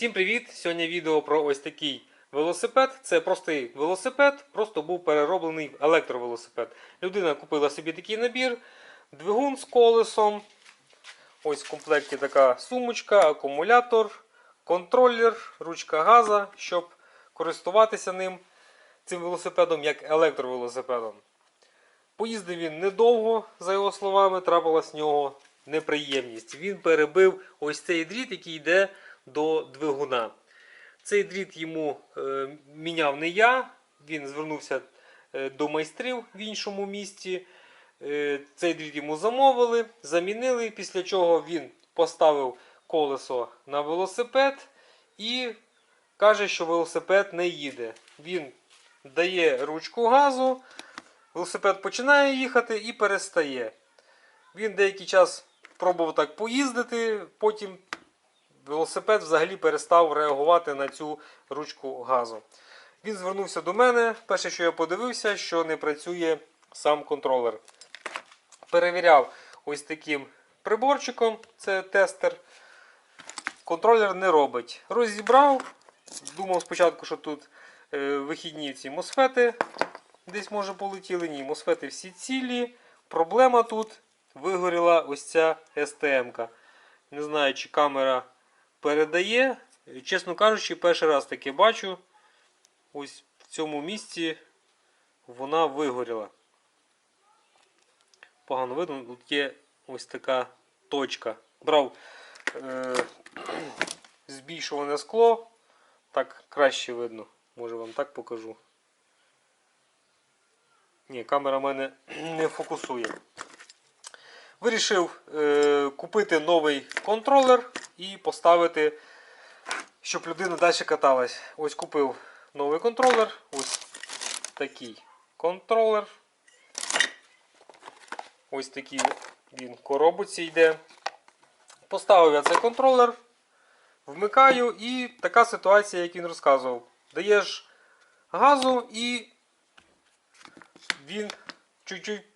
Всім привіт! Сьогодні відео про ось такий велосипед. Це простий велосипед, просто був перероблений в електровелосипед. Людина купила собі такий набір, двигун з колесом. Ось в комплекті така сумочка, акумулятор, контролер, ручка газа, щоб користуватися ним цим велосипедом як електровелосипедом. Поїздив він недовго, за його словами, трапилась в нього неприємність. Він перебив ось цей дріт, який йде до двигуна. Цей дріт йому е, міняв не я, він звернувся е, до майстрів в іншому місті. Е, цей дріт йому замовили, замінили, після чого він поставив колесо на велосипед і каже, що велосипед не їде. Він дає ручку газу, велосипед починає їхати і перестає. Він деякий час пробував так поїздити, потім велосипед взагалі перестав реагувати на цю ручку газу. Він звернувся до мене. Перше, що я подивився, що не працює сам контролер. Перевіряв ось таким приборчиком, це тестер. Контролер не робить. Розібрав. Думав спочатку, що тут е, вихідні ці мосфети десь може полетіли. Ні, мосфети всі цілі. Проблема тут вигоріла ось ця STM-ка. Не знаю, чи камера передає. Чесно кажучи, перший раз таке бачу. Ось в цьому місці вона вигоріла. Погано видно, тут є ось така точка. Брав е, збільшуване скло. Так краще видно. Може вам так покажу. Ні, камера мене не фокусує. Вирішив е, купити новий контролер і поставити, щоб людина далі каталась. Ось купив новий контролер. Ось такий контролер. Ось такий він в коробці йде. Поставив я цей контролер, вмикаю і така ситуація, як він розказував. Даєш газу і він чуть-чуть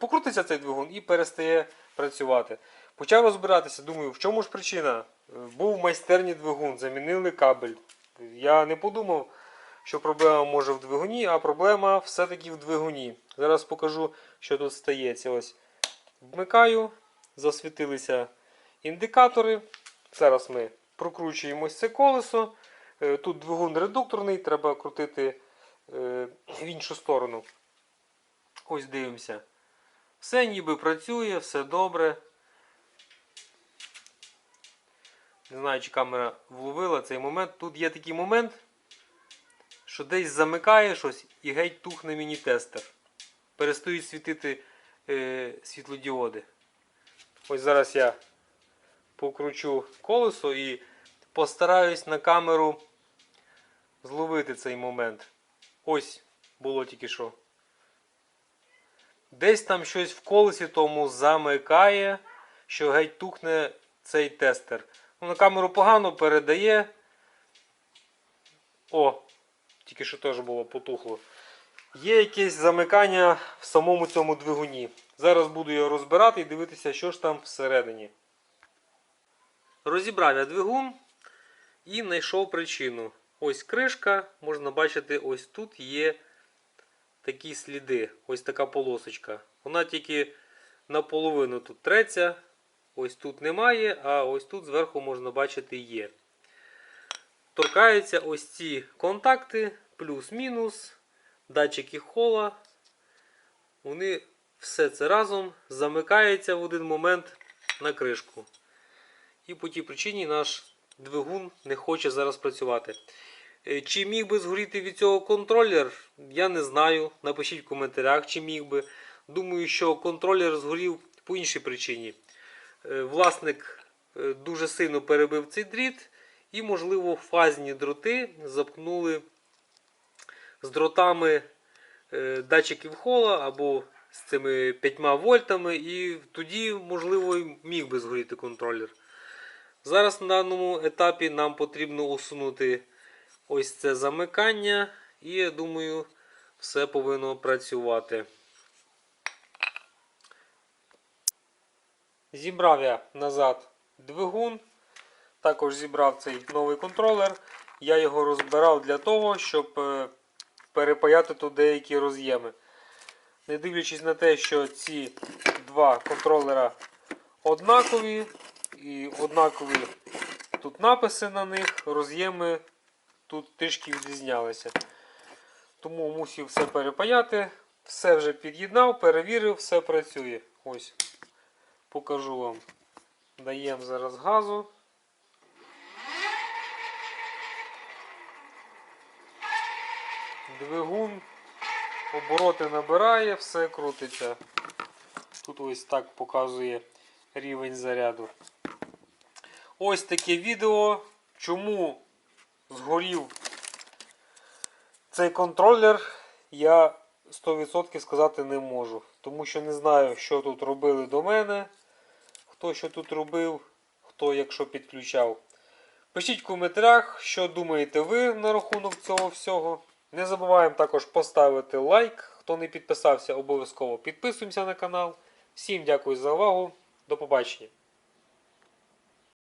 покрутиться цей двигун і перестає працювати. Почав розбиратися, думаю, в чому ж причина? Е, Був в майстерні двигун, замінили кабель. Я не подумав, що проблема може в двигуні, а проблема все-таки в двигуні. Зараз покажу, що тут стається. Ось вмикаю, засвітилися індикатори. Зараз ми прокручуємо це колесо. Е, Тут двигун редукторний, треба крутити е, в іншу сторону. Ось дивимося. Все ніби працює, все добре. Не знаю, чи камера вловила цей момент. Тут є такий момент, що десь замикає щось і геть тухне міні-тестер. Перестають світити е, світлодіоди. Ось зараз я покручу колесо і постараюсь на камеру зловити цей момент. Ось було тільки що. Десь там щось в колесі тому замикає, що геть тухне цей тестер. Ну, на камеру погано передає. О, тільки що теж було потухло. Є якесь замикання в самому цьому двигуні. Зараз буду його розбирати і дивитися, що ж там всередині. Розібрав я двигун і знайшов причину. Ось кришка, можна бачити, ось тут є такі сліди, ось така полосочка. Вона тільки наполовину тут треться, ось тут немає, а ось тут зверху можна бачити є. Торкаються ось ці контакти, плюс-мінус, датчики хола. Вони все це разом замикаються в один момент на кришку. І по тій причині наш двигун не хоче зараз працювати. Е, Чи міг би згоріти від цього контролер? Я не знаю. Напишіть в коментарях, чи міг би. Думаю, що контролер згорів по іншій причині. Е, Власник е, дуже сильно перебив цей дріт, і, можливо, фазні дроти запкнули з дротами датчиків хола або з цими 5 вольтами, і тоді, можливо, міг би згоріти контролер. Зараз на даному етапі нам потрібно усунути ось це замикання, і я думаю, все повинно працювати. Зібрав я назад двигун. також зібрав цей новий контролер. Я його розбирав для того, щоб е, перепаяти тут деякі роз'єми. Не дивлячись на те, що ці два контролера однакові і однакові тут написи на них, роз'єми тут трішки відрізнялися. Тому мусив все перепаяти. Все вже під'єднав, перевірив, все працює. Ось. Покажу вам. Даємо зараз газу. Двигун обороти набирає, все крутиться. Тут ось так показує рівень заряду. Ось таке відео. Чому згорів цей контролер, я 100% сказати не можу. Тому що не знаю, що тут робили до мене, хто що тут робив, хто якщо підключав. Пишіть в коментарях, що думаєте ви на рахунок цього всього. Не забуваємо також поставити лайк. Хто не підписався, обов'язково підписуємося на канал. Всім дякую за увагу. До побачення.